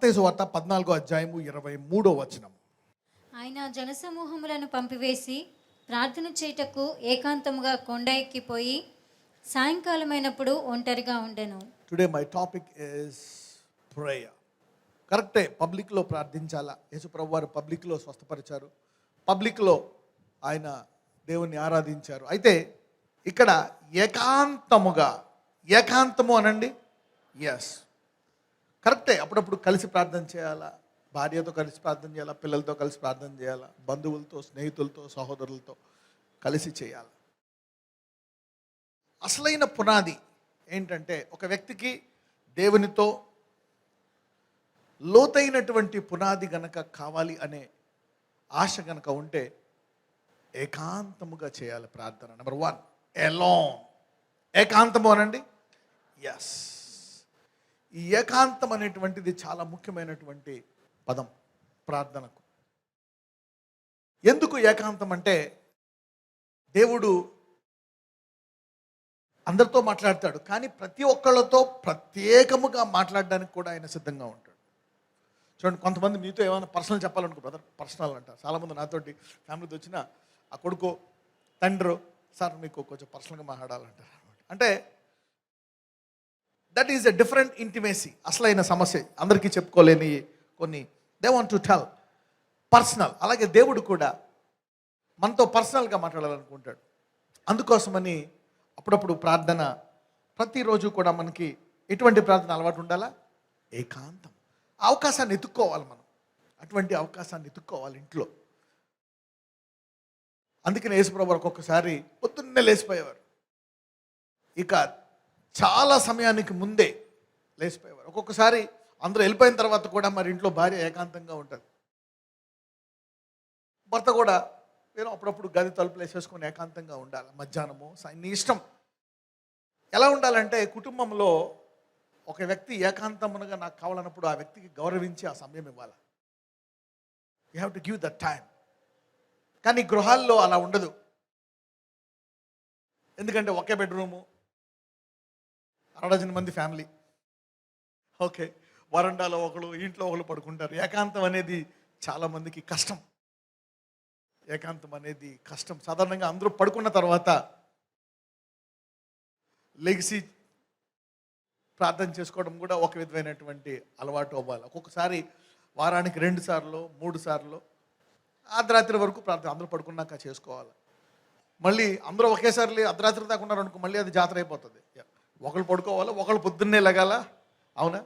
మతేసు వార్త పద్నాలుగో అధ్యాయము ఇరవై మూడో వచనం ఆయన జనసమూహములను పంపివేసి ప్రార్థన చేయుటకు ఏకాంతముగా కొండ ఎక్కిపోయి సాయంకాలమైనప్పుడు ఒంటరిగా ఉండెను. Today my topic is prayer కరెక్టే పబ్లిక్లో ప్రార్థించాలా? యేసుప్రభు వారు పబ్లిక్లో స్వస్థపరిచారు. పబ్లిక్లో ఆయన దేవుణ్ణి ఆరాధించారు. అయితే ఇక్కడ ఏకాంతముగా ఏకాంతము అనండి? ఎస్ కరెక్టే అప్పుడప్పుడు కలిసి ప్రార్థన చేయాలా? భార్యతో కలిసి ప్రార్థన చేయాలా? పిల్లలతో కలిసి ప్రార్థన చేయాలా? బంధువులతో స్నేహితులతో సహోదరులతో కలిసి చేయాలి? అసలైన పునాది ఏంటంటే ఒక వ్యక్తికి దేవునితో లోతైనటువంటి పునాది గనక కావాలి అనే ఆశ గనక ఉంటే ఏకాంతముగా చేయాలి ప్రార్థన. నెంబర్ వన్ ఎలాన్ ఏకాంతము అనండి? ఎస్ ఈ ఏకాంతం అనేటువంటిది చాలా ముఖ్యమైనటువంటి పదం ప్రార్థనకు. ఎందుకు ఏకాంతం అంటే దేవుడు అందరితో మాట్లాడతాడు కానీ ప్రతి ఒక్కళ్ళతో ప్రత్యేకముగా మాట్లాడడానికి కూడా ఆయన సిద్ధంగా ఉంటాడు. చూడండి కొంతమంది మీతో ఏమైనా పర్సనల్ చెప్పాలనుకో బ్రదర్ పర్సనల్ అంటారు చాలామంది నాతోటి ఫ్యామిలీతో వచ్చిన ఆ కొడుకో తండ్రో సార్ మీకు కొంచెం పర్సనల్గా మాట్లాడాలంటారు అంటే that is a different intimacy అసలైన సమస్య. అందరికీ చెప్పుకోలేని కొన్ని. They want to tell personal అలాగే దేవుడు కూడా మనతో పర్సనల్గా మాట్లాడాలనుకుంటాడు. అందుకోసమని అప్పుడప్పుడు ప్రార్థన ప్రతిరోజు కూడా మనకి ఎటువంటి ప్రార్థన అలవాటు ఉండాలా? ఏకాంతం. ఆ అవకాశాన్ని ఎత్తుక్కోవాలి మనం. అటువంటి అవకాశాన్ని ఎత్తుక్కోవాలి ఇంట్లో. అందుకని యేసుప్రభు ఒక్కొక్కసారి పొద్దున్నే లేచిపోయేవారు. ఇక చాలా సమయానికి ముందే లేచిపోయేవారు. ఒక్కొక్కసారి అందరూ వెళ్ళిపోయిన తర్వాత కూడా మరి ఇంట్లో భార్య ఏకాంతంగా ఉంటుంది. భర్త కూడా నేను అప్పుడప్పుడు గది తలుపులు వేసేసుకొని ఏకాంతంగా ఉండాలి. మధ్యాహ్నము సాయం నీ ఇష్టం. ఎలా ఉండాలంటే కుటుంబంలో ఒక వ్యక్తి ఏకాంతమునగా నాకు కావాలన్నప్పుడు ఆ వ్యక్తికి గౌరవించి ఆ సమయం ఇవ్వాలి. You have to give the time కానీ గృహాల్లో అలా ఉండదు. ఎందుకంటే ఒకే బెడ్రూము అరడజన్ మంది ఫ్యామిలీ. ఓకే. వరండాలో ఒకళ్ళు ఇంట్లో ఒకళ్ళు పడుకుంటారు. ఏకాంతం అనేది చాలామందికి కష్టం. ఏకాంతం అనేది కష్టం. సాధారణంగా అందరూ పడుకున్న తర్వాత లెగిసి ప్రార్థన చేసుకోవడం కూడా ఒక విధమైనటువంటి అలవాటు అవ్వాలి. ఒక్కొక్కసారి వారానికి రెండు సార్లు మూడు సార్లు అర్ధరాత్రి వరకు ప్రార్థన అందరూ పడుకున్నాక చేసుకోవాలి. మళ్ళీ అందరూ ఒకేసారి అర్ధరాత్రి దాకా ఉన్నారనుకో మళ్ళీ అది జాతర అయిపోతుంది. ఒకళ్ళు పడుకోవాలా ఒకళ్ళు పొద్దున్నే లెగాల? అవునా?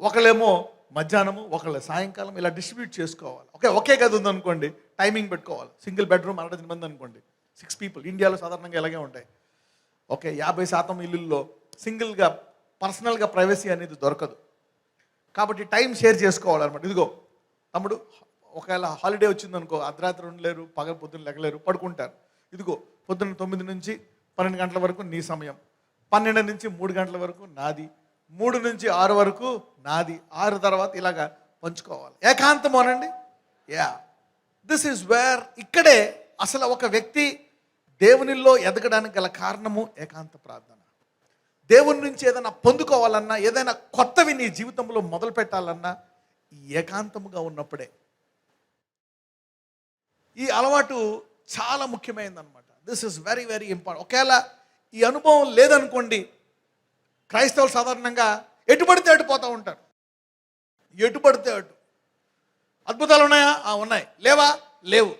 ఒకళ్ళేమో మధ్యాహ్నము ఒకళ్ళు సాయంకాలం ఇలా డిస్ట్రిబ్యూట్ చేసుకోవాలి. ఓకే ఒకే గది ఉందనుకోండి టైమింగ్ పెట్టుకోవాలి. సింగిల్ బెడ్రూమ్ అరవై మంది అనుకోండి. సిక్స్ పీపుల్ ఇండియాలో సాధారణంగా ఇలాగే ఉంటాయి. ఓకే యాభై శాతం ఇల్లుల్లో సింగిల్గా పర్సనల్గా ప్రైవసీ అనేది దొరకదు. కాబట్టి టైం షేర్ చేసుకోవాలన్నమాట. ఇదిగో తమ్ముడు ఒకవేళ హాలిడే వచ్చిందనుకో అర్ధరాత్రి ఉండలేరు పగల పొద్దున్న లెగలేరు పడుకుంటారు. ఇదిగో పొద్దున్న తొమ్మిది నుంచి పన్నెండు గంటల వరకు నీ సమయం. పన్నెండు నుంచి మూడు గంటల వరకు నాది మూడు నుంచి ఆరు వరకు నాది. ఆరు తర్వాత ఇలాగా పంచుకోవాలి. ఏకాంతం అనండి? యా. దిస్ ఈజ్ వేర్ ఇక్కడే అసలు ఒక వ్యక్తి దేవునిలో ఎదగడానికి గల కారణము ఏకాంత ప్రార్థన. దేవుని నుంచి ఏదైనా పొందుకోవాలన్నా ఏదైనా కొత్తవి నీ జీవితంలో మొదలు పెట్టాలన్నా ఈ ఏకాంతముగా ఉన్నప్పుడే. ఈ అలవాటు చాలా ముఖ్యమైనదన్నమాట this is very very important ఒకవేళ ఈ అనుభవం లేదనుకోండి క్రైస్తవులు సాధారణంగా ఎటుపడితే అటు పోతూ ఉంటారు. ఎటుపడితే అటు. అద్భుతాలు ఉన్నాయా? ఆ, ఉన్నాయి. లేవా? లేవు.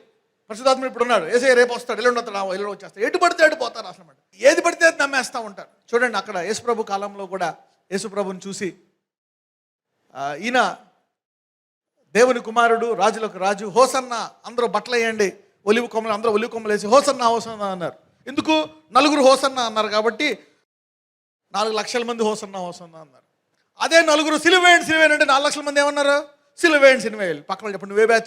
పరిశుధాత్మ ఇప్పుడు ఉన్నాడు. ఏసే రేపు వస్తాడు ఎల్లుండి వస్తాడు ఎల్లుండి వచ్చేస్తాడు. ఎటు పడితే అటు పోతారు అసలు ఏది పడితే అది నమ్మేస్తూ ఉంటారు. చూడండి అక్కడ యేసుప్రభు కాలంలో కూడా యేసుప్రభుని చూసి ఈయన దేవుని కుమారుడు రాజులకు రాజు హోసన్న అందరూ బట్టలు వేయండి. ఒలివు కొమ్మలు అందరూ ఒలివు కొమ్మలు వేసి హోసన్న హోసన్న అన్నారు. ఎందుకు? నలుగురు హోసన్న అన్నారు కాబట్టి నాలుగు లక్షల మంది హోసన్న హోసన్న అన్నారు. అదే నలుగురు సిలువేయండి సిలువేయండి అంటే నాలుగు లక్షల మంది ఏమన్నారు? సిలువేయండి సినివేయాలి పక్కన చెప్పండి నువ్వే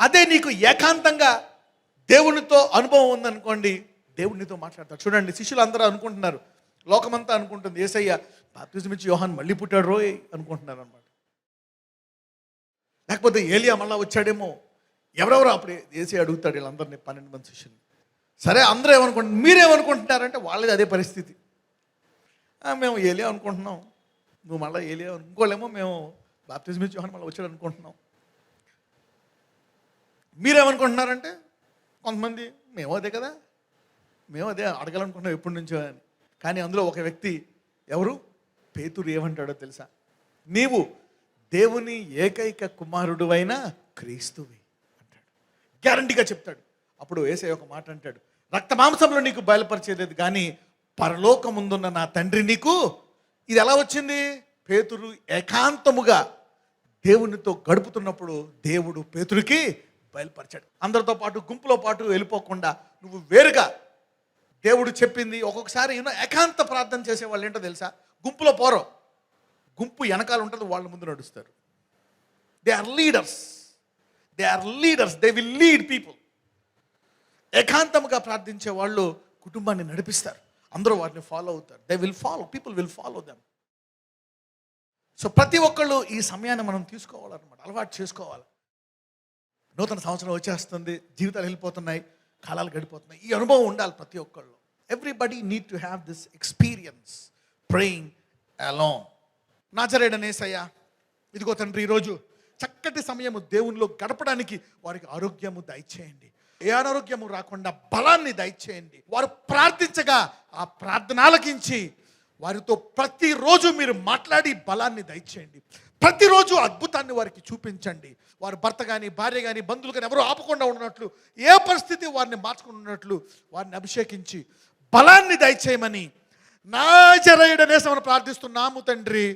అదే నీకు ఏకాంతంగా దేవునితో అనుభవం ఉందనుకోండి దేవునితో మాట్లాడతాడు. చూడండి శిష్యులు అందరూ అనుకుంటున్నారు. లోకమంతా అనుకుంటుంది. ఏసయ్య బాప్తిజం ఇచ్చి యోహాన్ మళ్ళీ పుట్టాడు రోయ్ అనుకుంటున్నారు అనమాట లేకపోతే ఏలియా మళ్ళా వచ్చాడేమో? ఎవరెవరు అప్పుడు ఏసీ అడుగుతాడు వీళ్ళందరినీ పన్నెండు మంది శిష్యులు సరే అందరూ ఏమనుకుంటున్నారు మీరేమనుకుంటున్నారంటే వాళ్ళది అదే పరిస్థితి. మేము ఏలే అనుకుంటున్నాం. నువ్వు మళ్ళీ ఏలే అనుకోలేమో మేము బాప్తిజం ఇచ్చి మళ్ళీ వచ్చాడు అనుకుంటున్నాం. మీరేమనుకుంటున్నారంటే కొంతమంది మేము అదే కదా మేము అదే అడగాలనుకుంటున్నాం ఎప్పటి నుంచో అని. కానీ అందులో ఒక వ్యక్తి ఎవరు? పేతురు ఏమంటాడో తెలుసా? నీవు దేవుని ఏకైక కుమారుడు అయిన క్రీస్తువి అంటాడు. గ్యారంటీగా చెప్తాడు. అప్పుడు ఏసై ఒక మాట అంటాడు రక్త మాంసంలో నీకు బయలుపరిచేది కానీ పరలోకముందున్న నా తండ్రి నీకు. ఇది ఎలా వచ్చింది? పేతురు ఏకాంతముగా దేవునితో గడుపుతున్నప్పుడు దేవుడు పేతురికి బయలుపరిచాడు. అందరితో పాటు గుంపులో పాటు వెళ్ళిపోకుండా నువ్వు వేరుగా దేవుడు చెప్పింది ఒక్కొక్కసారి యూనో ఏకాంత ప్రార్థన చేసే వాళ్ళు ఏంటో తెలుసా? గుంపులో పోరో. గుంపు వెనకాల ఉంటుంది వాళ్ళ ముందు నడుస్తారు. They are leaders they are leaders they will lead people ఏకాంతముగా ప్రార్థించే వాళ్ళు కుటుంబాన్ని నడిపిస్తారు. అందరూ వారిని ఫాలో అవుతారు. They will follow people will follow them so ప్రతి ఒక్కళ్ళు ఈ సమయాన్ని మనం తీసుకోవాలన్నమాట. అలవాటు చేసుకోవాలి. నూతన సంవత్సరం వచ్చేస్తుంది జీవితాలు వెళ్ళిపోతున్నాయి కాలాలు గడిపోతున్నాయి. ఈ అనుభవం ఉండాలి ప్రతి ఒక్కళ్ళు. Everybody need to have this experience praying along నాచరేడనేసయ్యా ఇదిగో తండ్రి ఈరోజు చక్కటి సమయము దేవునిలో గడపడానికి వారికి ఆరోగ్యము దయచేయండి. ఏ అనారోగ్యము రాకుండా బలాన్ని దయచేయండి. వారు ప్రార్థించగా ఆ ప్రార్థనలకించి వారితో ప్రతిరోజు మీరు మాట్లాడి బలాన్ని దయచేయండి. ప్రతిరోజు అద్భుతాన్ని వారికి చూపించండి. వారి భర్త కానీ భార్య కానీ బంధువులు కానీ ఎవరు ఆపకుండా ఉన్నట్లు ఏ పరిస్థితి వారిని మార్చుకుని ఉన్నట్లు వారిని అభిషేకించి బలాన్ని దయచేయమని నాజరయుడనేసి మనం ప్రార్థిస్తున్నాము తండ్రి.